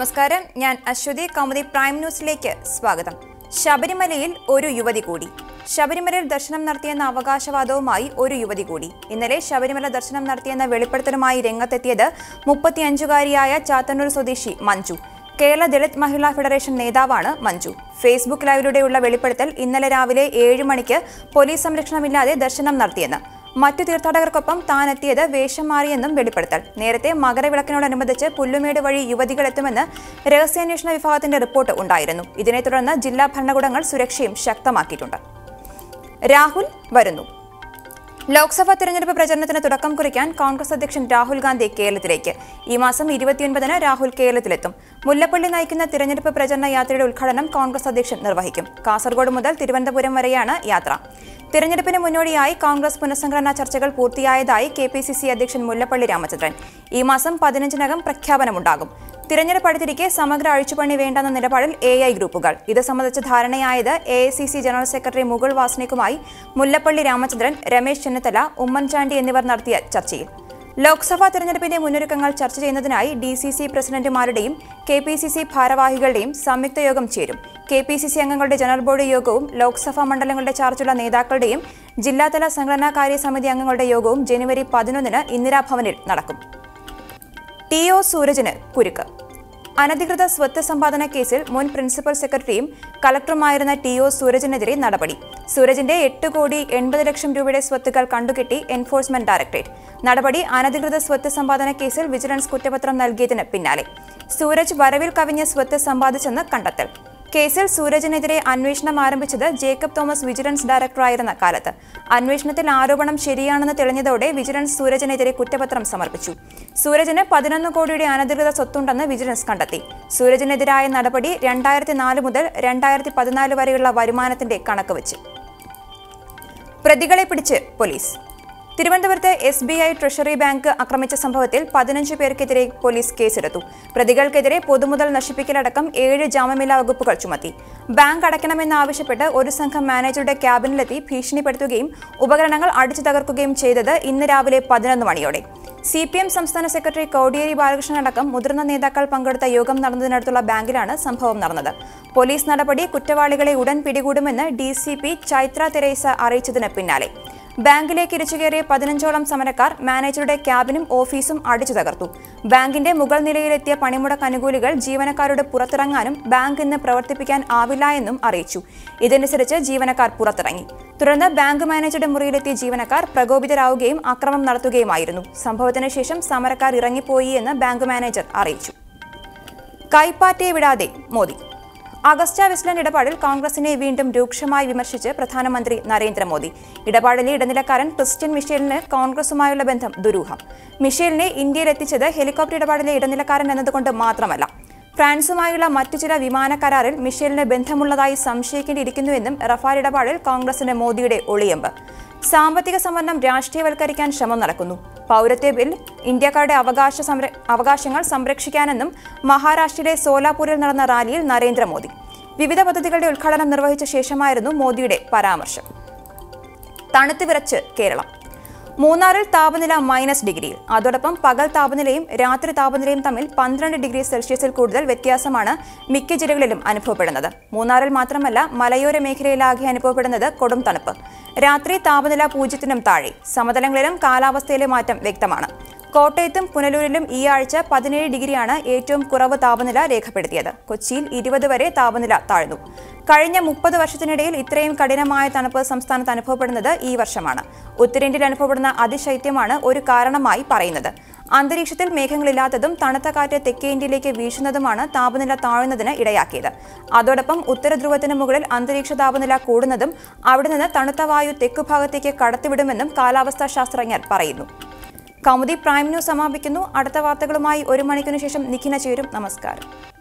നമസ്കാരം. ഞാൻ അശ്വതി. കൗമുദി പ്രൈം ന്യൂസിലേക്ക് സ്വാഗതം. ശബരിമലയിൽ ഒരു യുവതി കൂടി. ശബരിമലയിൽ ദർശനം നടത്തിയെന്ന അവകാശവാദവുമായി ഒരു യുവതി കൂടി. ഇന്നലെ ശബരിമല ദർശനം നടത്തിയെന്ന വെളിപ്പെടുത്തലുമായി രംഗത്തെത്തിയത് മുപ്പത്തിയഞ്ചുകാരിയായ ചാത്തന്നൂർ സ്വദേശി മഞ്ജു. കേരള ദളിത് മഹിളാ ഫെഡറേഷൻ നേതാവാണ് മഞ്ജു. ഫേസ്ബുക്ക് ലൈവിലൂടെയുള്ള വെളിപ്പെടുത്തൽ ഇന്നലെ രാവിലെ ഏഴ് മണിക്ക് പോലീസ് സംരക്ഷണമില്ലാതെ ദർശനം നടത്തിയെന്ന്. മറ്റു തീർത്ഥാടകർക്കൊപ്പം താൻ എത്തിയത് വേഷം മാറിയെന്നും വെളിപ്പെടുത്തൽ. നേരത്തെ മകരവിളക്കിനോടനുബന്ധിച്ച് പുല്ലുമേട് വഴി യുവതികൾ എത്തുമെന്ന് രഹസ്യാന്വേഷണ വിഭാഗത്തിന്റെ റിപ്പോർട്ട് ഉണ്ടായിരുന്നു. ഇതിനെ തുടർന്ന് ജില്ലാ ഭരണകൂടങ്ങൾ സുരക്ഷയും ശക്തമാക്കിയിട്ടുണ്ട്. രാഹുൽ വരുന്നു. ലോക്സഭാ തെരഞ്ഞെടുപ്പ് പ്രചരണത്തിന് തുടക്കം കുറിക്കാൻ കോൺഗ്രസ് അധ്യക്ഷൻ രാഹുൽ ഗാന്ധി കേരളത്തിലേക്ക്. ഈ മാസം ഇരുപത്തിയൊൻപതിന് രാഹുൽ കേരളത്തിലെത്തും. മുല്ലപ്പള്ളി നയിക്കുന്ന തിരഞ്ഞെടുപ്പ് പ്രചരണ യാത്രയുടെ ഉദ്ഘാടനം കോൺഗ്രസ് അധ്യക്ഷൻ നിർവഹിക്കും. കാസർഗോഡ് മുതൽ തിരുവനന്തപുരം വരെയാണ് യാത്ര. തിരഞ്ഞെടുപ്പിന് മുന്നോടിയായി കോൺഗ്രസ് പുനഃസംഘടനാ ചർച്ചകൾ പൂർത്തിയായതായി കെ പി സി സി അധ്യക്ഷൻ മുല്ലപ്പള്ളി രാമചന്ദ്രൻ. ഈ മാസം പതിനഞ്ചിനകം പ്രഖ്യാപനമുണ്ടാകും. തിരഞ്ഞെടുപ്പ് അടുത്തിരിക്കെ സമഗ്ര അഴിച്ചുപണി വേണ്ടെന്ന നിലപാടിൽ എ ഐ ഗ്രൂപ്പുകൾ. ഇത് സംബന്ധിച്ച് ധാരണയായത് A I C C general secretary Mukul വാസ്നിക്കുമായി Mullappally Ramachandran Ramesh Chennithala Oommen Chandy എന്നിവർ നടത്തിയ ചർച്ചയിൽ. ലോക്സഭാ തെരഞ്ഞെടുപ്പിന്റെ മുന്നൊരുക്കങ്ങൾ ചർച്ച ചെയ്യുന്നതിനായി ഡി സി സി പ്രസിഡന്റുമാരുടെയും കെ പി സി സി ഭാരവാഹികളുടെയും സംയുക്ത യോഗം ചേരും. കെ പി സി സി അംഗങ്ങളുടെ ജനറൽ ബോഡി യോഗവും ലോക്സഭാ മണ്ഡലങ്ങളുടെ ചാർജുള്ള നേതാക്കളുടെയും ജില്ലാതല സംഘടനാകാര്യ സമിതി അംഗങ്ങളുടെ യോഗവും ജനുവരി പതിനൊന്നിന് ഇന്ദിരാഭവനിൽ നടക്കും. ടി ഒ സൂരജിന് കുരുക്ക്. അനധികൃത സ്വത്ത് സമ്പാദന കേസിൽ മുൻ പ്രിൻസിപ്പൽ സെക്രട്ടറിയും കളക്ടറുമായിരുന്ന ടി ഒ സൂരജിനെതിരെ നടപടി. സൂരജിന്റെ എട്ട് കോടി എൺപത് ലക്ഷം രൂപയുടെ സ്വത്തുക്കൾ കണ്ടുകെട്ടി എൻഫോഴ്സ്മെന്റ് ഡയറക്ടറേറ്റ്. നടപടി അനധികൃത സ്വത്ത് സമ്പാദന കേസിൽ വിജിലൻസ് കുറ്റപത്രം നൽകിയതിന് പിന്നാലെ. സൂരജ് വരവിൽ കവിഞ്ഞ സ്വത്ത് സമ്പാദിച്ചെന്ന് കണ്ടെത്തൽ. കേസിൽ സൂരജിനെതിരെ അന്വേഷണം ആരംഭിച്ചത് ജേക്കബ് തോമസ് വിജിലൻസ് ഡയറക്ടറായിരുന്ന കാലത്ത്. അന്വേഷണത്തിൽ ആരോപണം ശരിയാണെന്ന് തെളിഞ്ഞതോടെ വിജിലൻസ് സൂരജിനെതിരെ കുറ്റപത്രം സമർപ്പിച്ചു. സൂരജിന് പതിനൊന്ന് കോടിയുടെ അനധികൃത സ്വത്തുണ്ടെന്ന് വിജിലൻസ് കണ്ടെത്തി. സൂരജിനെതിരായ നടപടി രണ്ടായിരത്തി നാല് മുതൽ രണ്ടായിരത്തി പതിനാല് വരെയുള്ള വരുമാനത്തിന്റെ കണക്ക് വെച്ച്. പ്രതികളെ പിടിച്ച് പോലീസ്. തിരുവനന്തപുരത്ത് S B I treasury bank ആക്രമിച്ച സംഭവത്തിൽ പതിനഞ്ച് പേർക്കെതിരെ പോലീസ് കേസെടുത്തു. പ്രതികൾക്കെതിരെ പൊതുമുതൽ നശിപ്പിക്കലടക്കം ഏഴ് ജാമ്യമില്ലാ വകുപ്പുകൾ ചുമത്തി. ബാങ്ക് അടയ്ക്കണമെന്നാവശ്യപ്പെട്ട് ഒരു സംഘം മാനേജറുടെ ക്യാബിനിലെത്തി ഭീഷണിപ്പെടുത്തുകയും ഉപകരണങ്ങൾ അടിച്ചു തകർക്കുകയും ചെയ്തത് ഇന്ന് രാവിലെ പതിനൊന്ന് മണിയോടെ. സി പി എം സംസ്ഥാന സെക്രട്ടറി കോടിയേരി ബാലകൃഷ്ണൻ അടക്കം മുതിർന്ന നേതാക്കൾ പങ്കെടുത്ത യോഗം നടന്നതിനടുത്തുള്ള ബാങ്കിലാണ് സംഭവം നടന്നത്. പോലീസ് നടപടി കുറ്റവാളികളെ ഉടൻ പിടികൂടുമെന്ന് D C P Chaitra Teresa അറിയിച്ചതിന് പിന്നാലെ. ബാങ്കിലേക്ക് ഇരച്ചുകയറിയ പതിനഞ്ചോളം സമരക്കാർ മാനേജറുടെ ക്യാബിനും ഓഫീസും അടിച്ചു തകർത്തു. ബാങ്കിന്റെ മുകൾ നിലയിലെത്തിയ പണിമുടക്ക് അനുകൂലികൾ ജീവനക്കാരോട് പുറത്തിറങ്ങാനും ബാങ്ക് ഇന്ന് പ്രവർത്തിപ്പിക്കാൻ ആവില്ല എന്നും അറിയിച്ചു. ഇതനുസരിച്ച് ജീവനക്കാർ പുറത്തിറങ്ങി. തുടർന്ന് ബാങ്ക് മാനേജറുടെ മുറിയിലെത്തിയ ജീവനക്കാർ പ്രകോപിതരാവുകയും അക്രമം നടത്തുകയുമായിരുന്നു. സംഭവത്തിന് ശേഷം സമരക്കാർ ഇറങ്ങിപ്പോയി എന്ന് ബാങ്ക് മാനേജർ അറിയിച്ചു. കൈപ്പാറ്റയെ വിടാതെ മോദി. അഗസ്റ്റ വെസ്റ്റ്ലാൻഡ് ഇടപാടിൽ കോൺഗ്രസിനെ വീണ്ടും രൂക്ഷമായി വിമർശിച്ച് പ്രധാനമന്ത്രി നരേന്ദ്രമോദി. ഇടപാടിലെ ഇടനിലക്കാരൻ ക്രിസ്ത്യൻ മിഷേലിന് കോൺഗ്രസുമായുള്ള ബന്ധം ദുരൂഹം. മിഷേലിനെ ഇന്ത്യയിൽ എത്തിച്ചത് ഹെലികോപ്റ്റർ ഇടപാടിലെ ഇടനിലക്കാരൻ എന്നതുകൊണ്ട് മാത്രമല്ല. ഫ്രാൻസുമായുള്ള മറ്റു ചില വിമാന കരാറിൽ മിഷേലിന് ബന്ധമുള്ളതായി സംശയിക്കേണ്ടിയിരിക്കുന്നുവെന്നും റഫാൽ ഇടപാടിൽ കോൺഗ്രസിന് മോദിയുടെ ഒളിയമ്പ്. സാമ്പത്തിക സംവരണം രാഷ്ട്രീയവൽക്കരിക്കാൻ ശ്രമം നടക്കുന്നു. പൗരത്വ ബിൽ ഇന്ത്യക്കാരുടെ അവകാശ അവകാശങ്ങൾ സംരക്ഷിക്കാനെന്നും മഹാരാഷ്ട്രയിലെ സോലാപൂരിൽ നടന്ന റാലിയിൽ നരേന്ദ്രമോദി. വിവിധ പദ്ധതികളുടെ ഉദ്ഘാടനം നിർവഹിച്ച ശേഷമായിരുന്നു മോദിയുടെ പരാമർശം. തണുത്തുവിറച്ച് കേരളം. മൂന്നാറിൽ താപനില മൈനസ് ഡിഗ്രിയിൽ. അതോടൊപ്പം പകൽ താപനിലയും രാത്രി താപനിലയും തമ്മിൽ പന്ത്രണ്ട് ഡിഗ്രി സെൽഷ്യസിൽ കൂടുതൽ വ്യത്യാസമാണ് മിക്ക ജില്ലകളിലും അനുഭവപ്പെടുന്നത്. മൂന്നാറിൽ മാത്രമല്ല മലയോര മേഖലയിലാകെ അനുഭവപ്പെടുന്നത് കൊടും തണുപ്പ്. രാത്രി താപനില പൂജ്യത്തിനും താഴെ. സമതലങ്ങളിലും കാലാവസ്ഥയിലെ മാറ്റം വ്യക്തമാണ്. കോട്ടയത്തും പുനലൂരിലും ഈ ആഴ്ച പതിനേഴ് ഡിഗ്രിയാണ് ഏറ്റവും കുറവ് താപനില രേഖപ്പെടുത്തിയത്. കൊച്ചിയിൽ ഇരുപത് വരെ താപനില താഴ്ന്നു. കഴിഞ്ഞ മുപ്പത് വർഷത്തിനിടയിൽ ഇത്രയും കഠിനമായ തണുപ്പ് സംസ്ഥാനത്ത് അനുഭവപ്പെടുന്നത് ഈ വർഷമാണ്. ഉത്തരേന്ത്യയിൽ അനുഭവപ്പെടുന്ന അതിശൈത്യമാണ് ഒരു കാരണമായി പറയുന്നത്. അന്തരീക്ഷത്തിൽ മേഘങ്ങളില്ലാത്തതും തണുത്ത കാറ്റ് തെക്കേ ഇന്ത്യയിലേക്ക് വീശുന്നതുമാണ് താപനില താഴുന്നതിന് ഇടയാക്കിയത്. അതോടൊപ്പം ഉത്തരധ്രുവത്തിന് മുകളിൽ അന്തരീക്ഷ താപനില കൂടുന്നതും അവിടെ നിന്ന് തണുത്ത വായു തെക്കുഭാഗത്തേക്ക് കടത്തിവിടുമെന്നും കാലാവസ്ഥാ ശാസ്ത്രജ്ഞർ പറയുന്നു. കൗമുദി പ്രൈം ന്യൂസ് സമാപിക്കുന്നു. അടുത്ത വാർത്തകളുമായി ഒരു മണിക്കൂറിനു ശേഷം നിഖിന ചേരും. നമസ്കാരം.